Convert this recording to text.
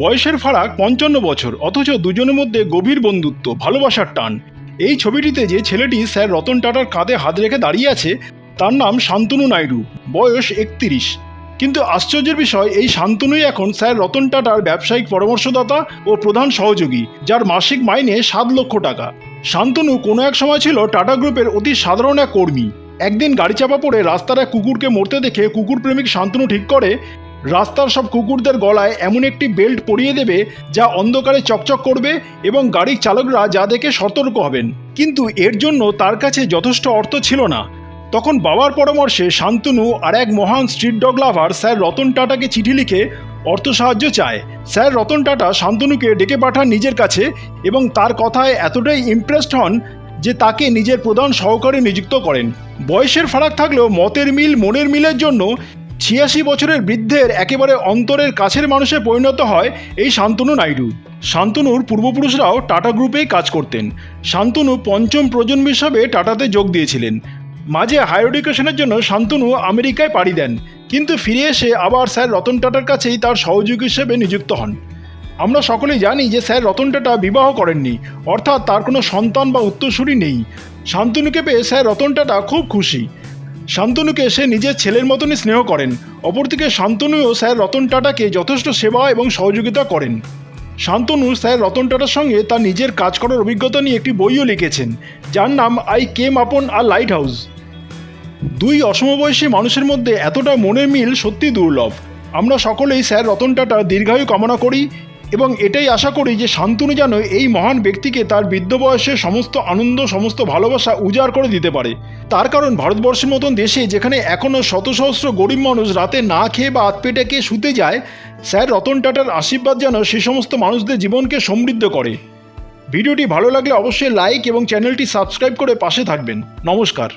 বয়সের ফারাক পঞ্চান্ন বছর, অথচ দুজনের মধ্যে গভীর বন্ধুত্ব, ভালোবাসার টান। এই ছবিটিতে যে ছেলেটি স্যার রতন টাটার কাঁধে হাত রেখে দাঁড়িয়ে আছে, তার নাম শান্তনু নাইডু, বয়স একত্রিশ। কিন্তু আশ্চর্যের বিষয়, এই শান্তনুই এখন স্যার রতন টাটার ব্যবসায়িক পরামর্শদাতা ও প্রধান সহযোগী, যার মাসিক মাইনে সাত লক্ষ টাকা। শান্তনু কোনো এক সময় ছিল টাটা গ্রুপের অতি সাধারণ এক কর্মী। একদিন গাড়ি চাপা পড়ে রাস্তার এক কুকুরকে মরতে দেখে কুকুর প্রেমিক শান্তনু ঠিক করে রাস্তার সব কুকুরদের গলায় এমন একটি বেল্ট পরিয়ে দেবে যা অন্ধকারে চকচক করবে এবং গাড়ির চালকরা যা দেখে সতর্ক হবেন। কিন্তু এর জন্য তার কাছে যথেষ্ট অর্থ ছিল না। তখন বাবার পরামর্শে শান্তনু আর এক মহান street dog lover sir Ratan টাটাকে চিঠি লিখে অর্থ সাহায্য চায়। স্যার রতন টাটা শান্তনুকে ডেকে পাঠান নিজের কাছে এবং তার কথায় এতটাই ইমপ্রেসড হন যে তাকে নিজের প্রধান সহকারী নিযুক্ত করেন। বয়সের ফারাক থাকলেও মতের মিল, মনের মিলের জন্য ছিয়াশি বছরের বৃদ্ধের একেবারে অন্তরের কাছের মানুষে পরিণত হয় এই শান্তনু নাইডু। শান্তনুর পূর্বপুরুষরাও টাটা গ্রুপেই কাজ করতেন। শান্তনু পঞ্চম প্রজন্ম হিসাবে টাটাতে যোগ দিয়েছিলেন। মাঝে হায়ার এডুকেশনের জন্য শান্তনু আমেরিকায় পাড়ি দেন, কিন্তু ফিরে এসে আবার স্যার রতন টাটার কাছেই তার সহযোগী হিসেবে নিযুক্ত হন। আমরা সকলেই জানি যে স্যার রতন টাটা বিবাহ করেননি, অর্থাৎ তার কোনো সন্তান বা উত্তরসূরি নেই। শান্তনুকে পেয়ে স্যার রতন টাটা খুব খুশি। শান্তনুকে সে নিজের ছেলের মতনই স্নেহ করেন। অপরদিকে শান্তনুও স্যার রতন টাটাকে যথেষ্ট সেবা এবং সহযোগিতা করেন। শান্তনু স্যার রতন টাটার সঙ্গে তার নিজের কাজ করার অভিজ্ঞতা নিয়ে একটি বইও লিখেছেন, যার নাম আই কেম আপন আ লাইট হাউস। দুই অসমবয়সী মানুষের মধ্যে এতটা মনের মিল সত্যি দুর্লভ। আমরা সকলেই স্যার রতন টাটা দীর্ঘায়ু কামনা করি এবং এটাই আশা করি যে শান্তনু যেন এই মহান ব্যক্তিকে তার বৃদ্ধ বয়সে সমস্ত আনন্দ, সমস্ত ভালোবাসা উজাড় করে দিতে পারে। তার কারণ ভারতবর্ষের মতন দেশে যেখানে এখনও শত সহস্র গরিব মানুষ রাতে না খেয়ে বা আতপেটাকে শুতে যায়, স্যার রতন টাটার আশীর্বাদ যেন সে সমস্ত মানুষদের জীবনকে সমৃদ্ধ করে। ভিডিওটি ভালো লাগলে অবশ্যই লাইক এবং চ্যানেলটি সাবস্ক্রাইব করে পাশে থাকবেন। নমস্কার।